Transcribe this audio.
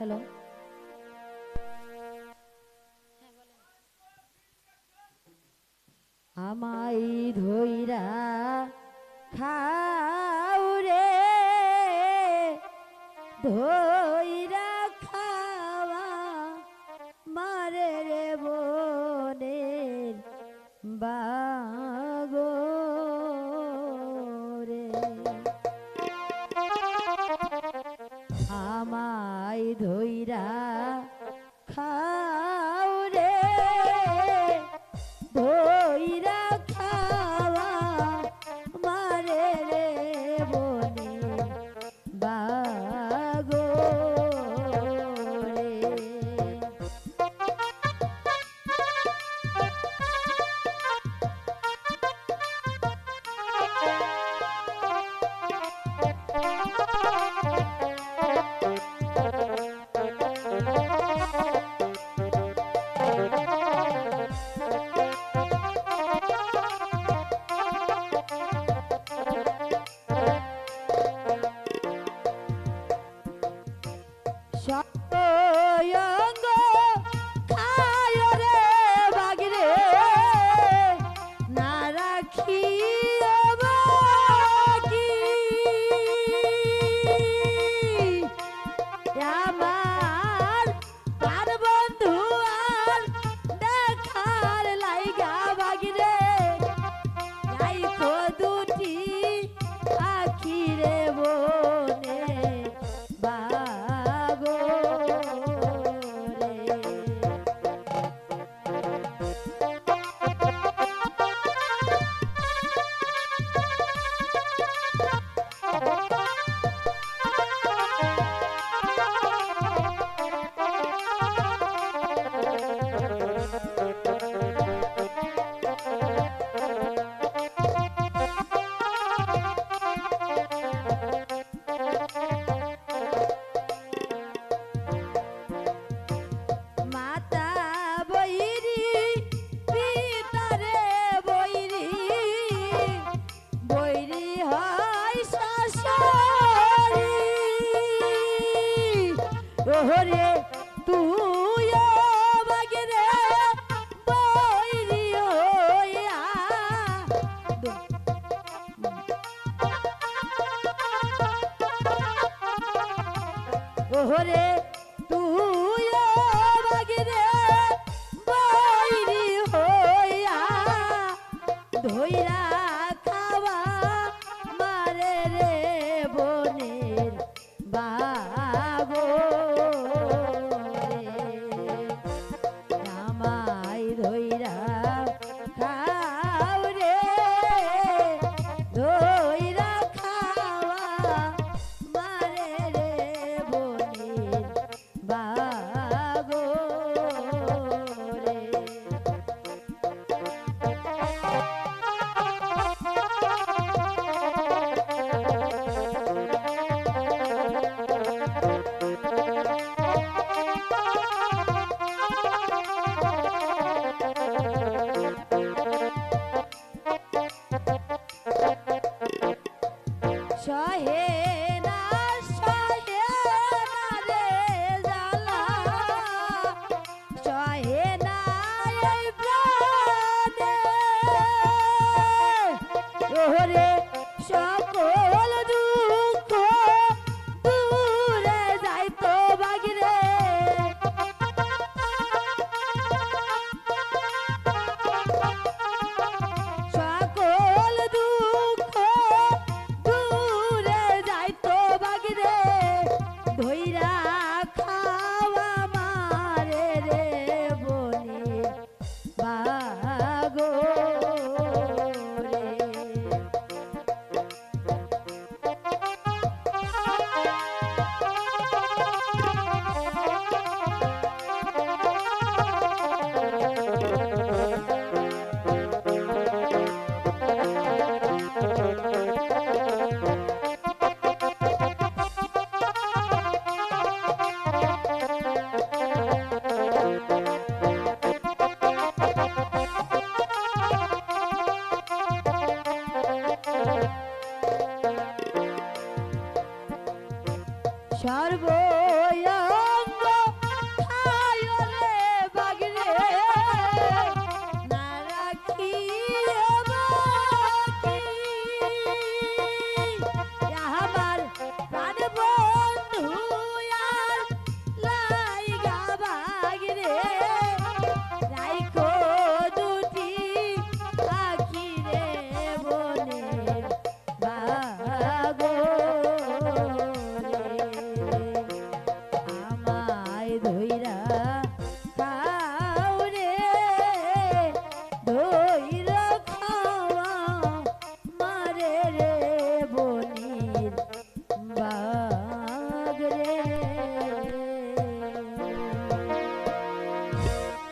Hello. আমাই ধৈরা খাও রে ধ হরে তুই বাগিরে বৈরি হইয়া হরে সর্ব